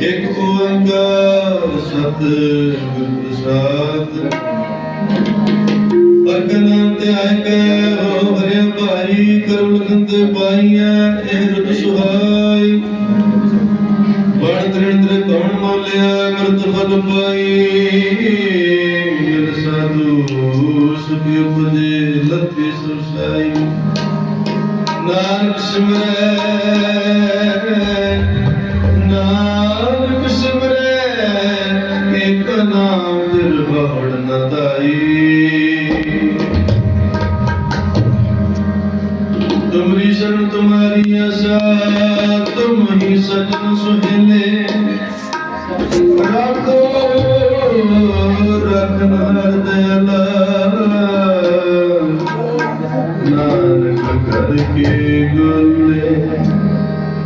ਇੱਕ ਓੰਕਾਰ ਸਤ ਗੁਰ ਪ੍ਰਸਾਦ ਅਰਗਨ ਤੇ ਆਇ ਕੈ ਹੋ ਹਰਿ ਭਾਈ ਕਰੁਣ ਕੰਦ ਪਾਈਐ, ਇਹ ਰਤ ਸੁਹਾਈ। ਬਣ ਤ੍ਰਿਣ ਤ੍ਰਿ ਕੌਣ ਮੋਲਿਆ ਮਰਤ ਫਲ ਪਾਈ। ਮਿਲ ਸਾਧੂ ਸੁਖ ਉਪਜੇ, ਲੱਥੇ ਸੁਸਾਈ ਨਾਨਕ ਸਿਮਰੈ ਨਦਾਈ। ਤੁਮਰੀ ਸ਼ਰਨ ਤੁਮਾਰੀ ਆਸਾ, ਤੁਮ ਹੀ ਸਜਨ ਸੁਹੇਲੇ। ਰੱਖੋ ਰੱਖਨ ਹਰ ਦਿਲਾ ਨਾਨਕ ਕਰਕੇ ਗੁਲੇ।